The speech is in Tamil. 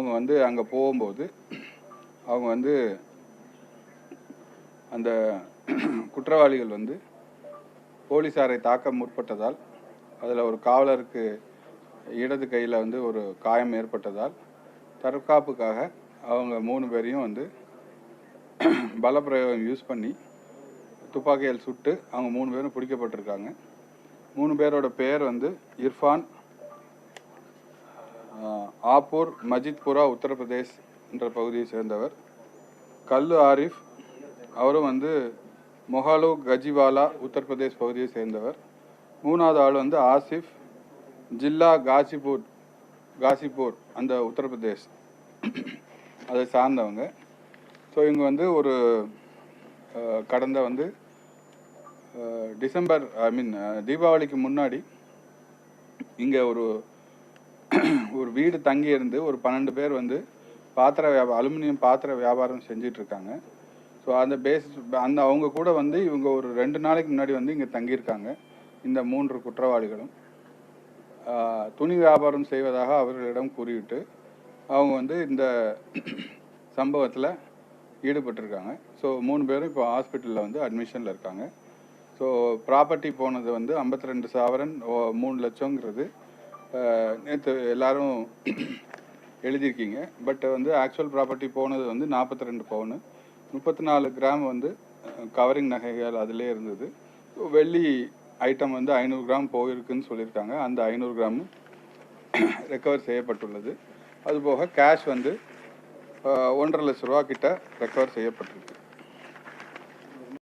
அவங்க வந்து அங்கே போகும்போது அவங்க வந்து அந்த குற்றவாளிகள் வந்து போலீஸாரை தாக்க முற்பட்டதால் அதில் ஒரு காவலருக்கு இடது கையில் வந்து ஒரு காயம் ஏற்பட்டதால் தற்காப்புக்காக அவங்க மூணு பேரையும் வந்து பலப்பிரயோகம் யூஸ் பண்ணி துப்பாக்கியால் சுட்டு அவங்க மூணு பேரும் பிடிக்கப்பட்டிருக்காங்க. மூணு பேரோட பெயர் வந்து இர்ஃபான் ஆப்பூர் மஜித்புரா உத்தரப்பிரதேஷ் என்ற பகுதியை சேர்ந்தவர். கல்லு ஆரிஃப் அவரும் வந்து மொஹாலு கஜிவாலா உத்தரப்பிரதேஷ் பகுதியை சேர்ந்தவர். மூணாவது ஆள் வந்து ஆசிஃப் ஜில்லா காசிபூர் காசிப்பூர் அந்த உத்தரப்பிரதேஷ். அதை சார்ந்தவங்க. ஸோ இவங்க வந்து ஒரு கடந்த வந்து டிசம்பர் ஐ மீன் தீபாவளிக்கு முன்னாடி இங்கே ஒரு ஒரு வீடு தங்கி இருந்து ஒரு பன்னெண்டு பேர் வந்து பாத்திர வியாபாரம் அலுமினியம் பாத்திர வியாபாரம் செஞ்சுட்டு இருக்காங்க ஸோ அந்த பேஸ் அந்த அவங்க கூட வந்து இவங்க ஒரு ரெண்டு நாளைக்கு முன்னாடி வந்து இங்கே தங்கியிருக்காங்க. இந்த மூன்று குற்றவாளிகளும். துணி வியாபாரம் செய்வதாக அவர்களிடம் கூறிவிட்டு அவங்க வந்து இந்த சம்பவத்தில் ஈடுபட்டிருக்காங்க. ஸோ மூணு பேரும் இப்போ ஹாஸ்பிட்டலில் வந்து அட்மிஷனில் இருக்காங்க. ஸோ ப்ராப்பர்ட்டி போனது வந்து 52 ரெண்டு சாவரன் ஓ- மூணு லட்சங்கிறது நேற்று எல்லாரும் எழுதியிருக்கீங்க. பட் வந்து ஆக்சுவல் ப்ராப்பர்ட்டி போனது வந்து 42 ரெண்டு பவுனு முப்பத்தி நாலு கிராம் வந்து கவரிங் நகைகள் அதிலே இருந்தது. வெள்ளி ஐட்டம் வந்து ஐநூறு கிராம் போயிருக்குன்னு சொல்லியிருக்காங்க. அந்த ஐநூறு கிராம் ரெக்கவர் செய்யப்பட்டுள்ளது. அதுபோக கேஷ் வந்து ஒன்றரை லட்ச ரூபா கிட்ட ரெக்கவர் செய்யப்பட்டிருக்கு.